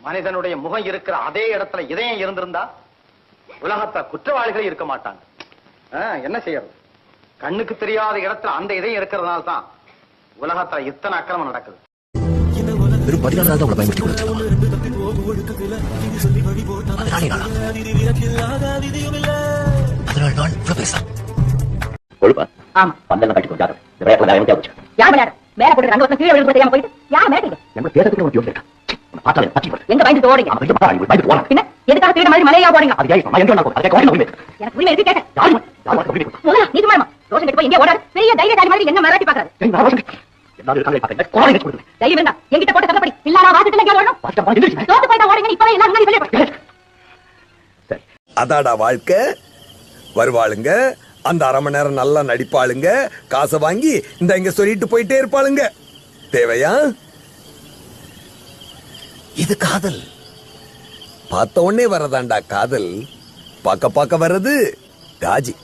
மனிதனுடைய முகம் இருக்கிற அதே இடத்துல இதயம் இருந்திருந்தா உலகத்துல குற்றவாளிகளே இருக்க மாட்டாங்க. என்ன செய்யறது? கண்ணுக்கு தெரியாத இடத்துல அந்த இதயம் இருக்கிறதுனால தான் உலகத்துல இத்தனை அக்கிரமம் நடக்குது. வெறும் பயன்படுத்தி பதினாலே நாளா கொழுப்பா? ஆமா. பந்தெல்லாம் கட்டி கொஞ்சம் யார் விளையாடு மேல போட்டு ரெண்டு வருஷம் கீழே விழுந்து தெரியாம போயிட்டு யார் மிரட்டீங்க நம்ம பேரத்துக்கு ஒரு யோசனை இருக்கா? உன்னை பார்த்தா எனக்கு பத்தி வருது எங்க பயந்து ஓடுங்க அவன் வெளியே பார்த்தா நீ பயந்து போலாம் பின்ன எதுக்காக திருட மாதிரி மலையா போறீங்க? அது ஏன் நான் எங்க வேணா போறேன். அதை கேட்க உரிமை இருக்கு. எனக்கு உரிமை இருக்கு கேட்டேன்? யாரு யாரு உனக்கு உரிமை இருக்கு? முதல்ல நீ சும்மா இருமா. ரோஷன் கிட்ட போய் எங்கே ஓடாது. பெரிய தைரியசாலி மாதிரி என்ன மிரட்டி பாக்குறாரு? நான் ரோஷன் எல்லாரும் வச்சு தைரியம் இருந்தா என்கிட்ட போட்டு கதப்படி இல்ல நான் வாசத்துல எங்கே ஓடணும். பாஸ்டர் பாஸ்டர் எந்திரிச்சு. தோத்து போயிட்டா ஓடுங்க இப்பவே எல்லாம் முன்னாடி வெளியே போய் சரி. அதாடா வாழ்க்கை. வருவாளுங்க. அந்த அரை மணி நேரம் நல்லா நடிப்பாளுங்க. காசை வாங்கி இந்த இங்க சொல்லிட்டு போயிட்டே இருப்பாளுங்க. தேவையா? இது காதல். பார்த்த உடனே வரதாண்டா காதல். பார்க்க பார்க்க வர்றது காஜி